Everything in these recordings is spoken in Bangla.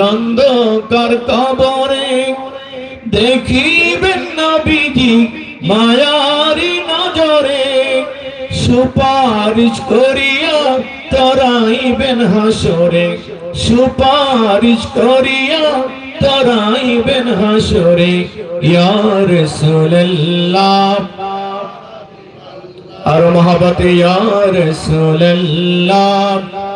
অন্ধকার কবরে দেখিবেন নবীজি মায়ারি নজরে, সুপারিশ করিয়া তরাইবেন হাসরে, সুপারিশ করিয়া তরাইবেন হাসরে, ইয়া রাসূলুল্লাহ। আর মহাবতে ইয়া রাসূলুল্লাহ।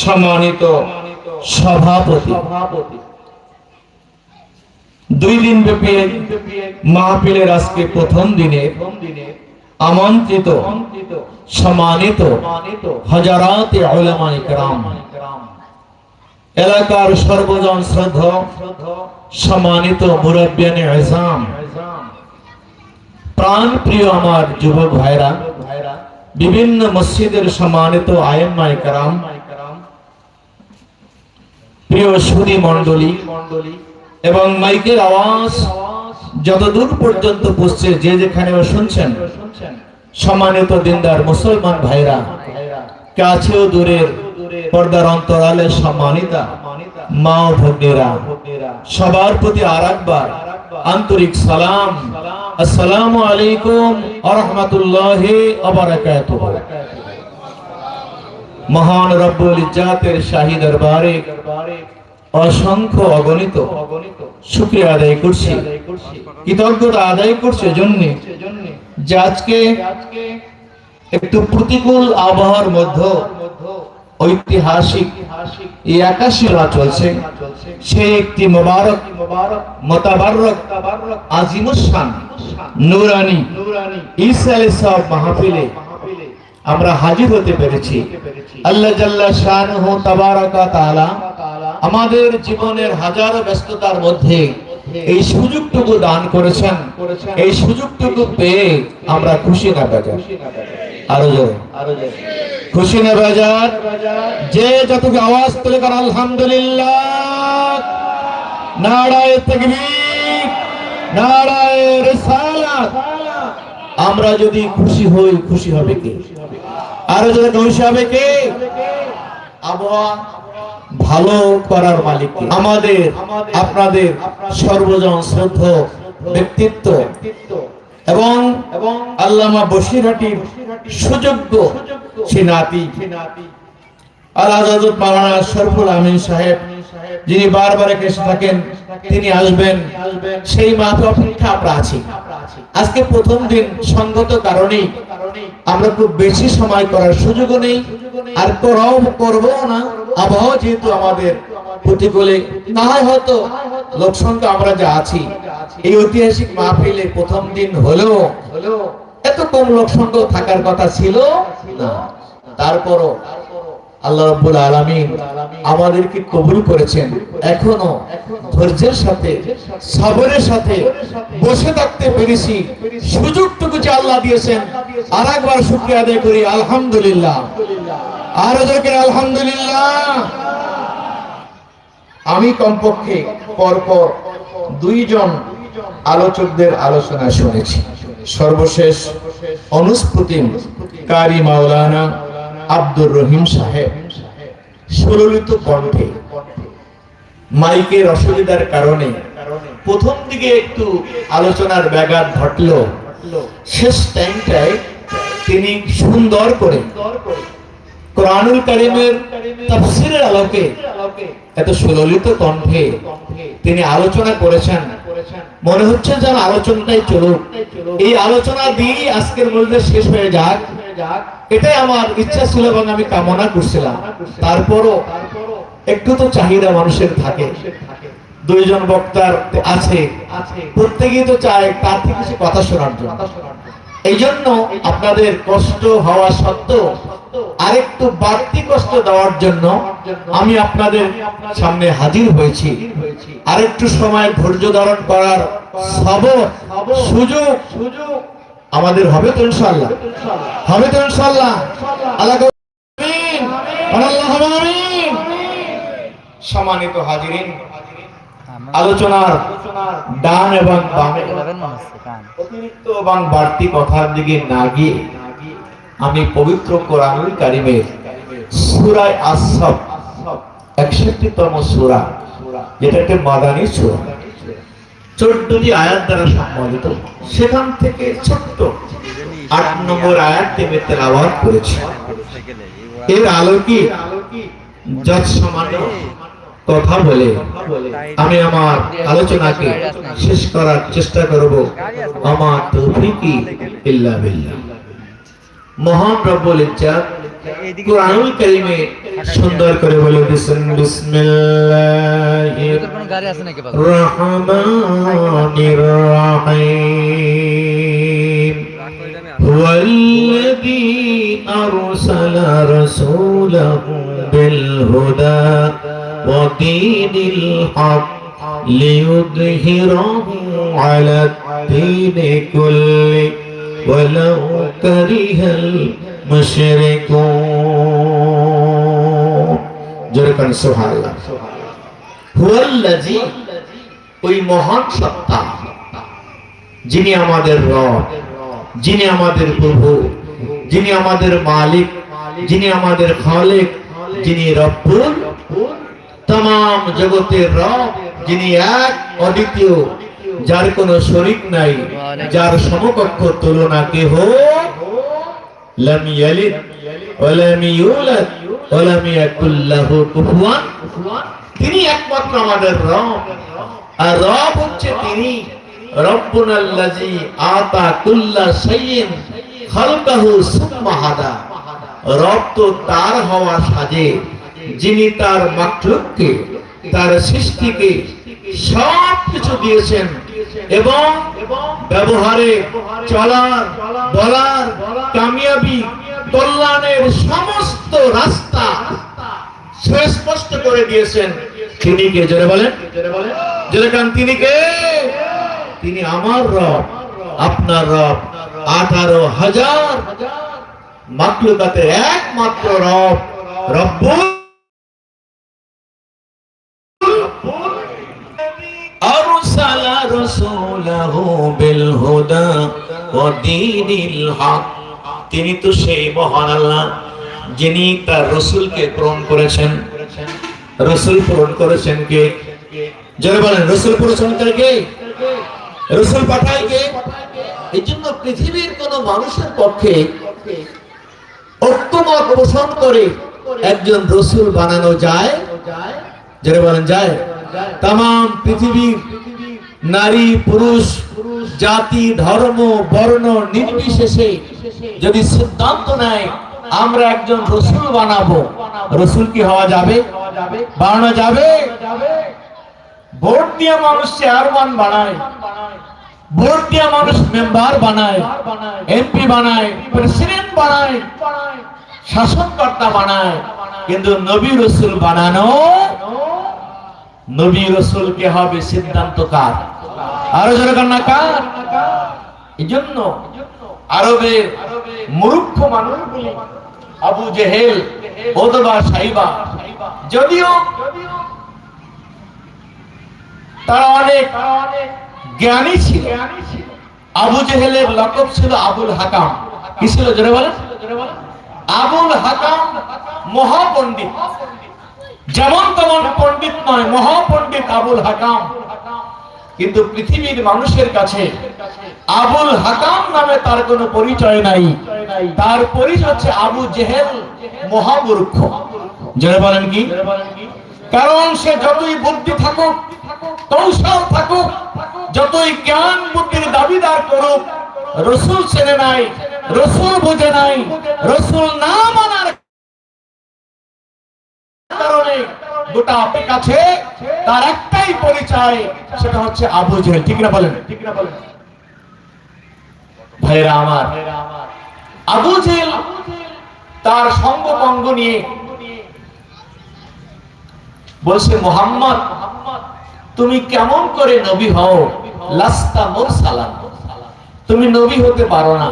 সম্মানিত সভাপতি। দুই দিন ব্যাপী মাহফিলের আজকে প্রথম দিনে আমন্ত্রিত, সম্মানিত হাজারাত উলামা ইকরাম এলাকার সর্বজন শ্রদ্ধা, সম্মানিত মুরব্বিয়ানে আজম প্রাণ প্রিয় আমার যুবক ভাইরা, বিভিন্ন মসজিদের সম্মানিত আয়েম্মা ইকরাম প্রিয় সুদী মণ্ডলী এবং মাইকের আওয়াজ যতদূর পর্যন্ত যে শুনছেন, সম্মানিত দিনদার মুসলমান ভাইরা, কাছেও দূরের পর্দার অন্তরালে সম্মানিতা মা ও ভগ্নীরা, সবার প্রতি আর একবার আন্তরিক সালাম। আসসালামু আলাইকুম আরহামতুল্লাহি আবারাকাতুহু মহান রব্বুল ইজ্জাতের শাহী দরবারে অসংখ্য অগণিত শুক্রিয়া আদায় করছি। কৃতজ্ঞতা আদায় করছে জন্য আজকে একটু প্রতিকূল আবহাওয়ার মধ্যে ঐতিহাসিক এই একাশিরা চলছে। সে একটি মোবারক মোতাবারক আজিমুসান নুরানি, ঈসা আলাইহিস সালাম মাহফিলে আমরা হাজির হতে পেরেছি। আল্লাহ জাল্লা শানহু তাবারাকা তাআলা আমাদের জীবনের হাজারো ব্যস্ততার মধ্যে এই সুযোগটুকু দান করেছেন। এই সুযোগটুকু পেয়ে আমরা খুশি না, বাজার। আরও জোরে। খুশি না, বাজার? যে যতটুকু আওয়াজ তুলে কর আলহামদুলিল্লাহ। নারায় তাকবীর, নারায় রিসালাত। আমরা যদি খুশি হই, খুশি হবে কে? আরও যদি খুশি হবে কে আবহাওয়া ভালো করার মালিক আমাদের, আপনাদের সর্বজন শ্রদ্ধ ব্যক্তিত্ব। এবং আল্লামা বসিরহাটির সুযোগ্য সে নাতি। আল্লাহ হযরত মাওলানা শরফুল আমিন সাহেব, যিনি বারবার এসে থাকেন, তিনি আসবেন। সেই মাত্র অপেক্ষা আমরা আছি। আজকে প্রথম দিন সঙ্গত কারণেই আমরা খুব বেশি সময় করার সুযোগও নেই, আর করাও করব না। আবহাওয়া যেহেতু আমাদের প্রতিকূলে না হয় হয়তো লোকসংখ্যা আমরা যা আছি, এই ঐতিহাসিক মাহফিলে প্রথম দিন হলেও এত কম লোকসংখ্যা থাকার কথা ছিল না। তারপরও আল্লাহ রাব্বুল আলামিন আমাদেরকে কবুল করেছেন। এখনও ধৈর্যের সাথে, সবরের সাথে বসে থাকতে পেরেছি। সুযোগটুকু যে আল্লাহ দিয়েছেন আর একবার শুকরিয়া আদায় করি, আলহামদুলিল্লাহ। আর দেখেন আলহামদুলিল্লাহ। আমি কমপক্ষে পরপর দুইজন আলোচকদের আলোচনা শুনেছি। সর্বশেষ অনুস্পুতিম কারি মাওলানা আব্দুর রহিম সাহেব সুললিত কণ্ঠে। মাইকের অসুবিধার কারণে প্রথম দিকে একটু আলোচনার ব্যাঘাত ঘটলো। শেষ টাইমটায় তিনি সুন্দর করে কোরআনুল কারিমের তাফসীরের আলোকে এত সুললিত কণ্ঠে তিনি আলোচনা করেছেন। মনে হচ্ছে যেন আলোচনাটাই চলুক। এই আলোচনা দিয়ে আজকের মধ্যে শেষ হয়ে যাক। এটাই আমার ইচ্ছা ছিল এবং আমি কামনা করছিলাম। তারপরও একটু তো চাহিদা মানুষের থাকে। দুইজন বক্তার আছে। প্রত্যেকেই তো চায় তার থেকে কিছু কথা শোনার জন্য। এই জন্য আপনাদের কষ্ট হওয়া সত্ত্বেও আরেকটু বাড়তি কষ্ট দেওয়ার জন্য আমি আপনাদের সামনে হাজির হয়েছি। আরেকটু সময় ধৈর্য ধারণ করার সবর সুযোগ সুযোগ আমাদের হবে তো ইনশাআল্লাহ। হবে তো ইনশাআল্লাহ। আল্লাহ সম্মানিত হাজিরিন, আলোচনার ডান এবং অতিরিক্ত এবং বাড়তি কথার দিকে না গিয়ে আমি পবিত্র কোরআনুল কারিমের সুরায় আসব একষট্টিতম সুরা, যেটা একটি মাদানী সুরা। চোদ্দটি আয়াত দ্বারা সম্বলিত সেখান থেকে ছোট্ট আট নম্বর আয়াত থেকে তেলাওয়াত করেছি। এর আলোকে যত সামান্য কথা বলে আমি আমার আলোচনাকে শেষ করার চেষ্টা করব। আমার তৌফিকি ইল্লা মহান রব্বুল ইজ্জাত কোরআনুল কারীমে সুন্দর করে বলে দিয়েছেন বিসমিল্লাহির গাড়ি আছে নাকি রহমানির রহিম هو الذي أرسل رسوله بالهدى ودين الحق ليظهره على الدين كله ولو كره ওই মহান সত্তা, যিনি আমাদের রব, যিনি আমাদের প্রভু, যিনি আমাদের মালিক, যিনি আমাদের খালেক, যিনি রব্বুল তাম জগতের রব, যিনি এক, অদ্বিতীয়, যার কোনো শরিক নাই, যার সমকক্ষ তুলনা কেহ লাম ইয়ালিদ ওয়া লাম ইউলাদ ওয়া লাম ইয়াকুল লাহু কুফুয়ান। তিনি একমাত্র আমাদের রব। আর রব হচ্ছে তিনি। রব্বুনাল্লাজি আতা কুল্লা শাইইন খালকাহু সুম্মা হাদা। রব তো তার হওয়া সাজে, যিনি তার মাখলুককে, তার সৃষ্টিকে সব কিছু দিয়েছেন। এবং ব্যবহারে চলার, বলার, কামিয়াবি, কল্যাণের সমস্ত রাস্তা সুস্পষ্ট করে দিয়েছেন। তিনি কে? জোরে বলেন। জোরে কান, তিনি কে? তিনি আমার রব, আপনার রব। আঠারো হাজার মাকলুকাতের একমাত্র রব, রব্বুল তিনি তো সেই মহান আল্লাহ, যিনি তার রসুলকে করেছেন। রসুল করেছেন কে? বলেন, রসুল রসুল পাঠায় কে? এই জন্য পৃথিবীর কোন মানুষের পক্ষে ঐক্যমত পোষণ করে একজন রসুল বানানো যায়। যারা বলেন, যায়। তাম পৃথিবীর নারী, পুরুষ, জাতি, ধর্ম, বর্ণ নির্বিশেষে যদি সিদ্ধান্ত নেয়, আমরা একজন রসুল বানাবো। রসুল কি হওয়া যাবে? বানানো যাবে? ভোট দিয়ে মানুষ চেয়ারম্যান বানায়। ভোট দিয়ে মানুষ মেম্বার বানায়। এমপি বানায়, প্রেসিডেন্ট বানায়, শাসনকর্তা বানায়। কিন্তু নবী রসুল বানানো, নবী রসুল কে হবে সিদ্ধান্ত কার? আরও জোরে কান্না কার এই আরবের মূর্খ মানুষগুলি আবু জেহেল, ওদবা সাইবা, যদিও তারা অনেক জ্ঞানী ছিল। আবু জেহেলের লকব ছিল আবুল হাকাম। কি ছিল জোরে বলেন? আবুল হাকাম মহাপণ্ডিত। যেমন তেমন পণ্ডিত নয়, মহাপণ্ডিত আবুল হাকাম। কিন্তু পৃথিবীর মানুষের কাছে আবুল হাকাম নামে তার কোনো পরিচয় নাই। তার পরিচয় হচ্ছে আবু জেহেল মহামূর্খ। যারা বলেন কি? কারণ সে যতই বুদ্ধি থাকুক, কৌশল থাকুক, যতই জ্ঞান বুদ্ধির দাবিদার করুক, রসুল চেনে নাই, রসুল বুঝে নাই, রসুল না মানার কারণে গোটা কাছে তার একটাই পরিচয় সেটা হচ্ছে আবু জেহেল। ঠিক না বলেন? ঠিক না বলেন। ভাইরা আমার আবু জেহেল তার সঙ্গ পঙ্গ নিয়ে বলছে মোহাম্মদ তুমি কেমন করে নবী হও? লাস্তা মুরসালান। তুমি নবী হতে পারো না।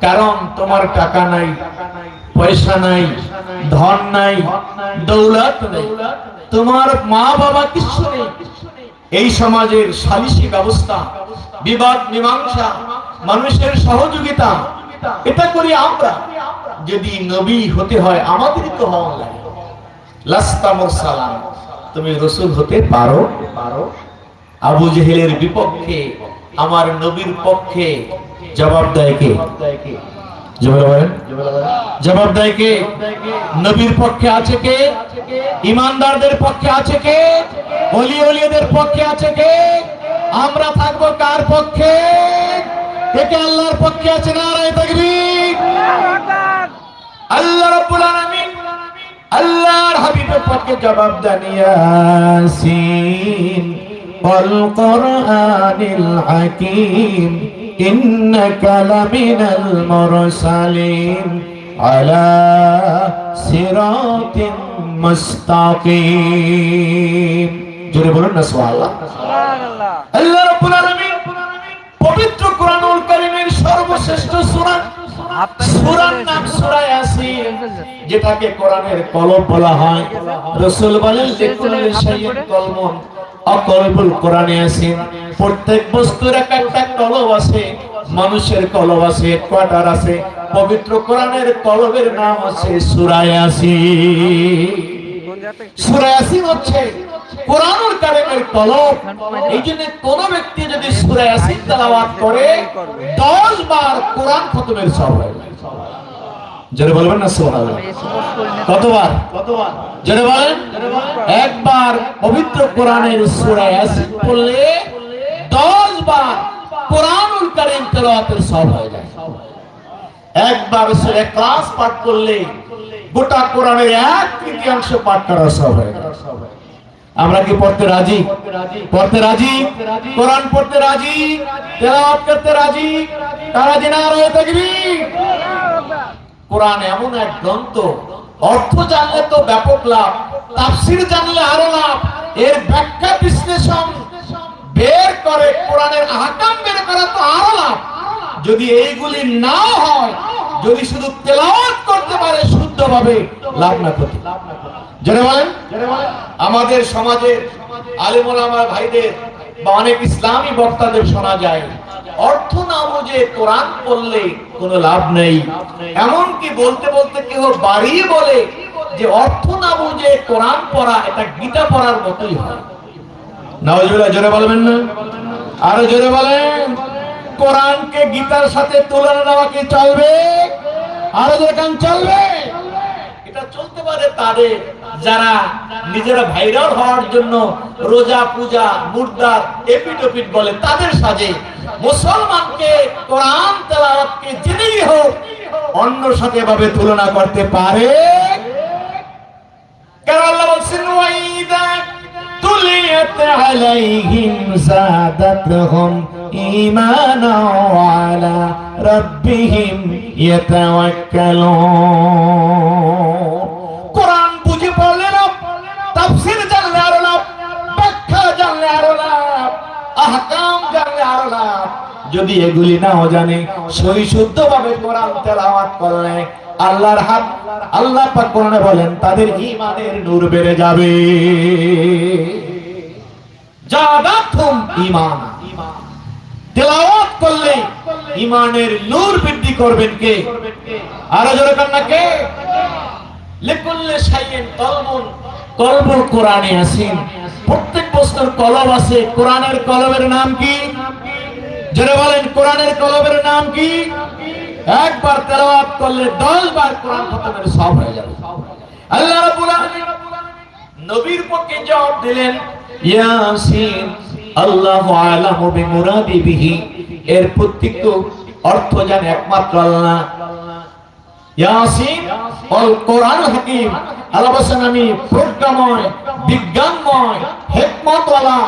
কারণ তোমার টাকা নাই পয়সা নাই ধন নাই। দৌলত নেই। তোমার মা বাবা কিছু নেই। এই সমাজের সালিসি ব্যবস্থা, বিবাদ, মীমাংসা, মানুষের সহযোগিতা, এটা করি আমরা। যদি নবী হতে হয় আমাদেরই তো হওয়া লাগে। তুমি রসুল হতে পারো। আবু জেহেলের বিপক্ষে, আমার নবীর পক্ষে জবাব দেয় কে? জবাব দেয় কে? নবীর পক্ষে আছে কে? ইমানদারদের পক্ষে আছে কে? অলি অলিদের পক্ষে আছে কে? আমরা থাকব কার পক্ষে? কে কে আল্লাহর পক্ষে আছে না রায় তাকবীর? আল্লাহ রাব্বুল আলামিন আল্লাহর হাবিবের পক্ষে জবাব দেন, ইয়াসিন, ওয়াল কোরআনিল হাকীম, ইন্নাকা লামিনাল মুরসালিন। আলা সিরাতিন মুস্তাকিম। জোরে বলুন না সুবহানাল্লাহ। আল্লাহ রাব্বুল আলামিন পবিত্র কোরআনুল কারীমের সর্বশ্রেষ্ঠ সূরা সূরার নাম সূরা ইয়াসিন যেটাকে কোরআনের কলম বলা হয়। রাসূল বলেন লিকুল্লি শাইইন কলমুন অকলবুল কোরআনে আছে, প্রত্যেক বস্তুর এক একটা কলম আছে, মানুষের কলম আছে, কোয়ার্টার আছে, পবিত্র কোরআনের কলমের নাম আছে সূরা ইয়াসিন সূরা হচ্ছে কোরআনুল কারীমের কলম এই জন্য কোন ব্যক্তি যদি সূরা ইয়াসিন তেলাওয়াত করে 10 বার কোরআন খতমের সওয়াব হয় জোরে বলবেন না সুবহানাল্লাহ। কতবার? কতবার? জোরে বলেন। একবার পবিত্র কোরআনের সূরা ইয়াসিন পড়লে 10 বার কোরআনুল কারীম তেলাওয়াতের সওয়াব হয়ে যায়। একবার সূরা ক্লাস পাঠ করলে গোটা কোরআনের এক তৃতীয়াংশ পাঠ করার সওয়াব হয়ে যায়। আমরা কি পড়তে রাজি? পড়তে রাজি? কোরআন পড়তে রাজি? তেলাওয়াত করতে রাজি? তারা জিনা রয়ে থাকবি? কোরআন এমন এক গ্রন্থ। অর্থ জানলে তো ব্যাপক লাভ, তাফসির জানলে আরও লাভ। এর ব্যাখ্যা, বিশ্লেষণ বের করে কোরআনের আহকাম বের করা তো আরও লাভ। যদি এইগুলি না হয়, যদি শুধু তেলাওয়াত করতে পারে শুদ্ধভাবে, লাভ না করতে জেনে বলেন? আমাদের সমাজের আলিমুল আমার ভাইদের বা অনেক ইসলামী বক্তাদের শোনা যায় অর্থ না বুঝে কোরআন পড়লে কোনো লাভ নেই। এমনকি বলতে বলতে কেউ বাড়িয়ে বলে যে অর্থ না বুঝে কোরআন পড়া, এটা গীতা পড়ার মতোই হয়। নওয়াজুল্লাহ জোরে বলবেন না? আরও জোরে বলেন। কোরআনকে গীতার সাথে তুলনা দেওয়া কি চলবে? আরও জোরে কান চলবে? এটা চলতে পারে তাদের যারা নিজেরা ভাইরাল হওয়ার জন্য রোজা, পূজা মুর্দার এপিটোপিট বলে তাদের সাজে। মুসলমানকে কোরআন তেলাওয়াতকে জেনেই হোক অন্য সাথে এভাবে তুলনা করতে পারে? কারণ আল্লাহ বলছেন, ওয়াইদা তুলিয়াত আলাইহিম জাদাতহুম ঈমানা ওয়া রাব্বিহিম ইয়াতাওয়াক্কালুন। কোরআন বুঝে পড়লে না, তাফসীর জানলে আরও লাভ, ব্যাখ্যা জানলে আরও লাভ, আহকাম জানলে আরও লাভ। যদি এগুলি নাও জানে, সই শুদ্ধ ভাবে কোরআন তেলাওয়াত করলে আল্লাহর হাত আল্লাহ পাক কোরআনে বলেন, তাদের ঈমানের নূর বেড়ে যাবে। জাদাতুম ঈমান। তেলাওয়াত ঈমানের নূর বৃদ্ধি করবেন কে? আরও জোরে কান্না কে? লিকুল্লি শাইইন কলবুন। কলবুল কোরআনে আছেন প্রত্যেক বস্তুর কলম আছে। কোরআনের কলমের নাম কি? জোরে বলেন, কোরআনের কলমের নাম কি? একবার তেলাওয়াত করলে 10 বার কোরআন খতমের সব হয়ে যাবে। আল্লাহ রাব্বুল আলামিন নবীর পক্ষে জবাব দিলেন, ইয়াসিন। আল্লাহু আলামু বিমুরাদি বিহি। এর প্রত্যেক অর্থ একমাত্র আল্লাহ। ইয়াসিন কোরআন হাকিম। আমি প্রজ্ঞাময়, বিজ্ঞানময়, হিকমতওয়ালা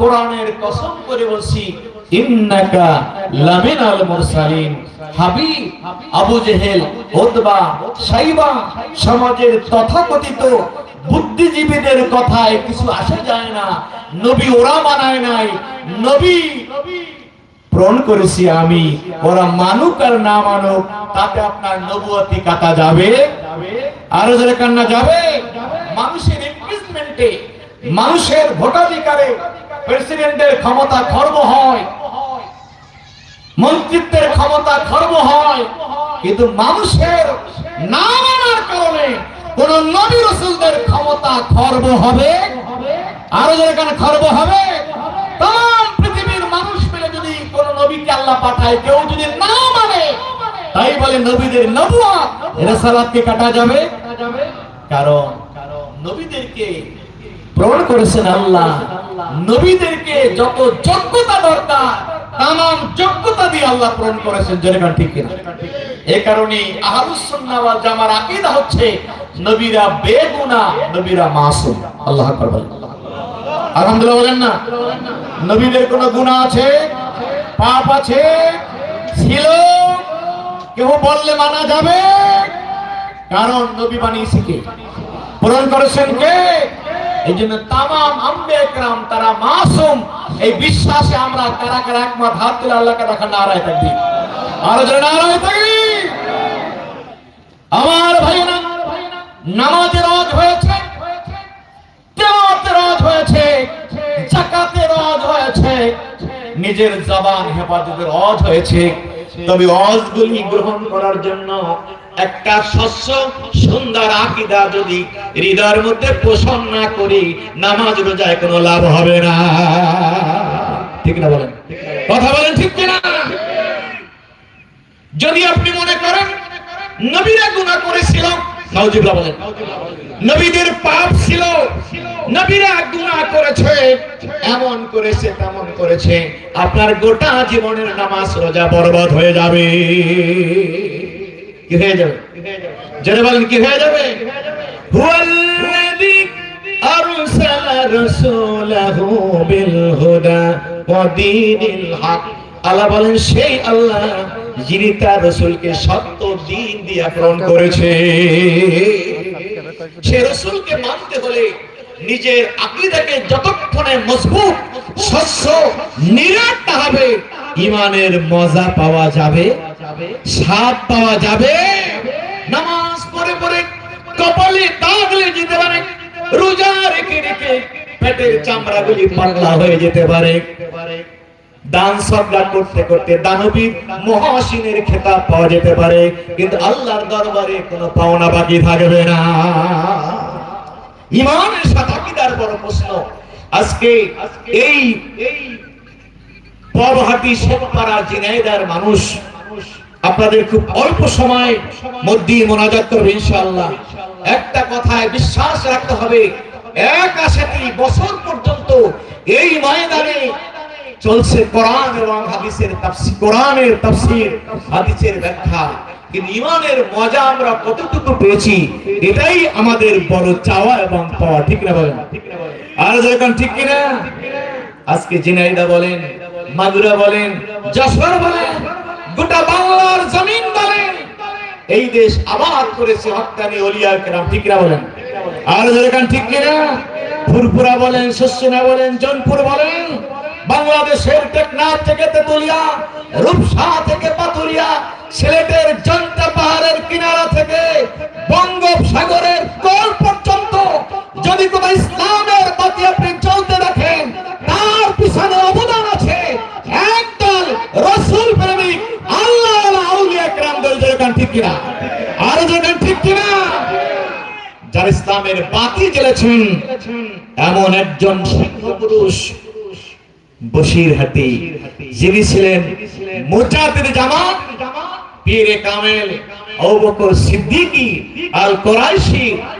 কোরআনের কসম করে বলছি, ইন্নাকা মুরসালিন। হাবিব, আবু জেহেল, উতবা, সাইবা সমাজের তথাকথিত বুদ্ধিজীবীদের কথায় কিছু আসে যায় না। নবী ওরা মানায় নাই। নবী প্রণ করেছি আমি। ওরা মানুক আর না মানুক, তাতে আপনার নবুয়তি কাটা যাবে। আরও জোরে কান্না যাবে। মানুষের ইনভেস্টমেন্টে মানুষের ভোটাধিকারে প্রেসিডেন্টের ক্ষমতা খর্ব হয়। মন্ত্রিত্বের ক্ষমতা খর্ব হয়। কিন্তু মানুষের না মানার কারণে কোন নবী রসুলদের ক্ষমতা খর্ব হবে? আরও যেখানে খর্ব হবে? তাম পৃথিবীর মানুষ মিলে যদি কোন নবীকে আল্লাহ পাঠায়, কেউ যদি না মানে তাই বলে নবীদের নবুয়া রেসালাতকে কাটা যাবে? কারণ নবীদেরকে প্রমাণ করেছেন আল্লাহ। নবীদেরকে যত যোগ্যতা দরকার, তাম যোগ্যতা দিয়ে আল্লাহ প্রমাণ করেছেন। যেরকম ঠিক কিনা? এ কারণে আহলুস জামার আকীদা হচ্ছে নবীরা বেগুনাহ নবীরা মাসুম। আল্লাহ বলেন। না? নবীদের গুনাহ আছে? পাপ আছে? ছিল? কেউ বললে মানা যাবে? কারণ নবী বানিয়েছে কে? করেছেন কে? এই জন্য তামাম আম্বে একরাম তারা মাসুম। এই বিশ্বাসে আমরা কারা কারা একমত? হাত তুলে আল্লাহকে দেখা নারায় থাকবি আরও জোরে, নারায় থাকবি আমার ভাই না নামাজের রজ হয়েছে নিজের জবান হেফাজতের রজ হয়েছে। তবে অজগুলি গ্রহণ করার জন্য একটা শস্য সুন্দর আকিদা যদি হৃদয়ের মধ্যে পোষণ না করি, নামাজ রোজায় কোনো লাভ হবে না। ঠিক না বলেন? কথা বলেন ঠিক কিনা? যদি আপনি মনে করেন, নবীরা গুনাহ করেছিল নাউজুবিল্লাহ বলেন। নবীদের পাপ ছিল, নবীরা গুনাহ করেছে, এমন করেছে, তেমন করেছে। আপনার গোটা জীবনের নামাজ রোজা বরবাদ হয়ে যাবে। কি হয়ে যাবে? জেনে বলেন, কি হয়ে যাবে? হুয়াল্লাযী আল্লাহ বলেন, সেই আল্লাহ যিনি তার রসুলকে সত্য দিন দিয়ে প্রেরণ করেছে সে রসুলকে মানতে হলে নিজের আকীদাকে যতক্ষণে মজবুত শস্য নিরাট হবে ইমানের মজা পাওয়া যাবে স্বাদ পাওয়া যাবে। নামাজ পড়ে পড়ে কপালে দাগ লেগে যেতে পারে রোজা রেখে রেখে পেটের চামড়াগুলি পাতলা হয়ে যেতে পারে। দান করতে করতে দানবীর মহাসিনের খেতাব পাওয়া যেতে পারে, কিন্তু আল্লাহর দরবারে কোনো পাওনা বাকি থাকবে না। ইমানের বড় প্রশ্ন, আজকে এই জিনাইদার মানুষ আপনাদের খুব অল্প সময় মধ্যে মোনাজাত করবে ইনশাআল্লাহ। একটা কথায় বিশ্বাস রাখতে হবে, এক আশাটি বছর পর্যন্ত এই ময়দানে চলছে কোরআন এবং হাদিসের তাফসীর, কোরআনের তাফসীর, হাদিসের ব্যাখ্যা। কিন্তু ইমানের মজা আমরা কতটুকু পেয়েছি, এটাই আমাদের বড় চাওয়া এবং পাওয়া, ঠিক না বলেন? আর যখন ঠিক কিনা? আজকে জিনাইদা বলেন মাগুরা বলেন, যশোর বলেন, গোটা বাংলার জমিন বলেন, এই দেশ আবাদ করেছে হক্কানি ওলিয়া কেরাম, ঠিক না বলেন? আর যখন ঠিক কিনা? ফুরফুরা বলেন, শস্যনা বলেন, জনপুর বলেন বাংলাদেশের টেকনাফ থেকে তেতুলিয়া, রূপসা থেকে পাতুরিয়া সিলেটের জনতা পাহাড়ের কিনারা থেকে বঙ্গোপসাগরের কোল পর্যন্ত যদি কোন ইসলামের বাতি আপনি চলতে দেখেন, তার পিছনে অবদান আছে একদল রসুল প্রেমিক, আল্লাহ আউলিয়া কেরাম দল যেরকম ঠিক কিনা। আর যেরকম ঠিক কিনা? যারা ইসলামের বাতি জ্বেলেছেন, এমন একজন সিংহ পুরুষ বসিরহাটি যিনি ছিলেন মুজাহিদ জামাত পীরে কামেল আবু বকর সিদ্দিকী আল কোরাইশি